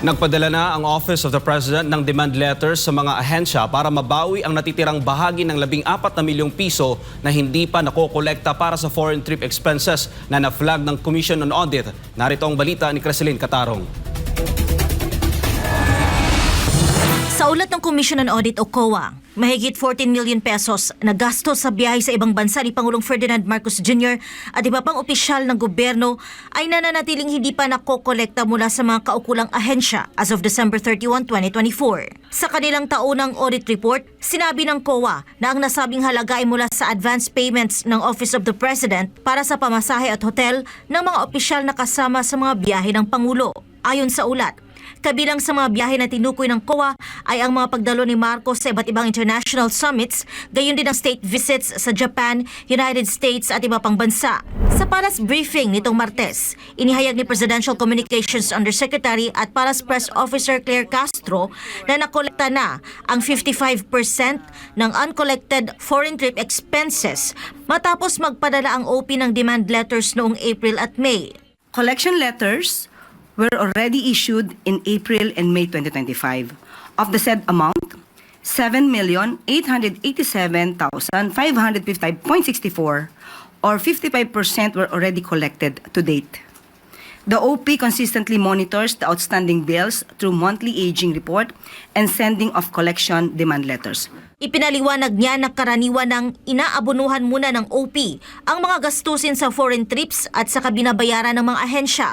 Nagpadala na ang Office of the President ng demand letters sa mga ahensya para mabawi ang natitirang bahagi ng 14 na milyong piso na hindi pa nakokolekta para sa foreign trip expenses na na-flag ng Commission on Audit. Narito ang balita ni Creseline Catarong. Sa ng Commission on Audit o COA, mahigit 14 million pesos na gasto sa biyahe sa ibang bansa ni Pangulong Ferdinand Marcos Jr. at iba pang opisyal ng gobyerno ay nananatiling hindi pa nakokolekta mula sa mga kaukulang ahensya as of December 31, 2024. Sa kanilang taunang audit report, sinabi ng COA na ang nasabing halaga ay mula sa advance payments ng Office of the President para sa pamasahe at hotel ng mga opisyal na kasama sa mga biyahe ng Pangulo. Ayon sa ulat, Kabilang sa mga biyahe na tinukoy ng COA ay ang mga pagdalo ni Marcos sa iba't ibang international summits, gayon din ang state visits sa Japan, United States at iba pang bansa. Sa Palace briefing nitong Martes, inihayag ni Presidential Communications Undersecretary at Palace Press Officer Claire Castro na nakolekta na ang 55% ng uncollected foreign trip expenses matapos magpadala ang OP ng demand letters noong April at May. Collection letters were already issued in April and May 2025. Of the said amount, 7,887,555.64 or 55% were already collected to date. The OP consistently monitors the outstanding bills through monthly aging report and sending of collection demand letters. Ipinaliwanag niya na karaniwan ng inaabunuhan muna ng OP ang mga gastusin sa foreign trips at sa kabinabayaran ng mga ahensya.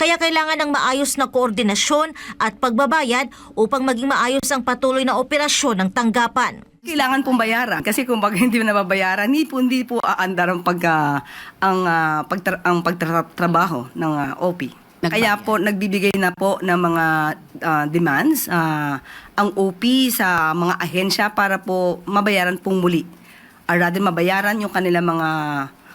Kaya kailangan ng maayos na koordinasyon at pagbabayad upang maging maayos ang patuloy na operasyon ng tanggapan. Kailangan pong bayaran kasi kung pag hindi mo nababayaran, hindi po, hindi po aandar ang pagka ang ah, pagtra- ang pagtatrabaho ng ah, OP. Kaya po nagbibigay na po ng mga ah, demands ah, ang OP sa mga ahensya para po mabayaran pong muli. Or rather mabayaran yung kanilang mga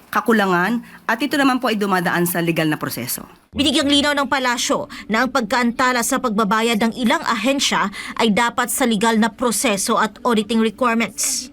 kakulangan at ito naman po ay dumadaan sa legal na proseso. Binigyang linaw ng palasyo na ang pagkaantala sa pagbabayad ng ilang ahensya ay dapat sa legal na proseso at auditing requirements.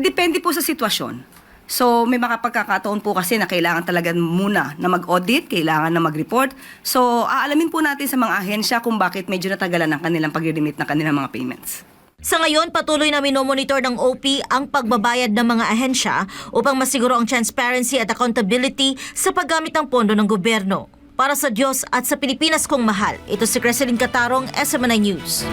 Depende po sa sitwasyon. So, may mga pagkakataon po kasi na kailangan talaga muna na mag-audit, kailangan na mag-report. So, aalamin po natin sa mga ahensya kung bakit medyo natagalan ang kanilang pag-remit ng kanilang mga payments. Sa ngayon, patuloy na minomonitor ng OP ang pagbabayad ng mga ahensya upang masiguro ang transparency at accountability sa paggamit ng pondo ng gobyerno. Para sa Diyos at sa Pilipinas kong mahal, ito si Creseline Catarong, SMNI News.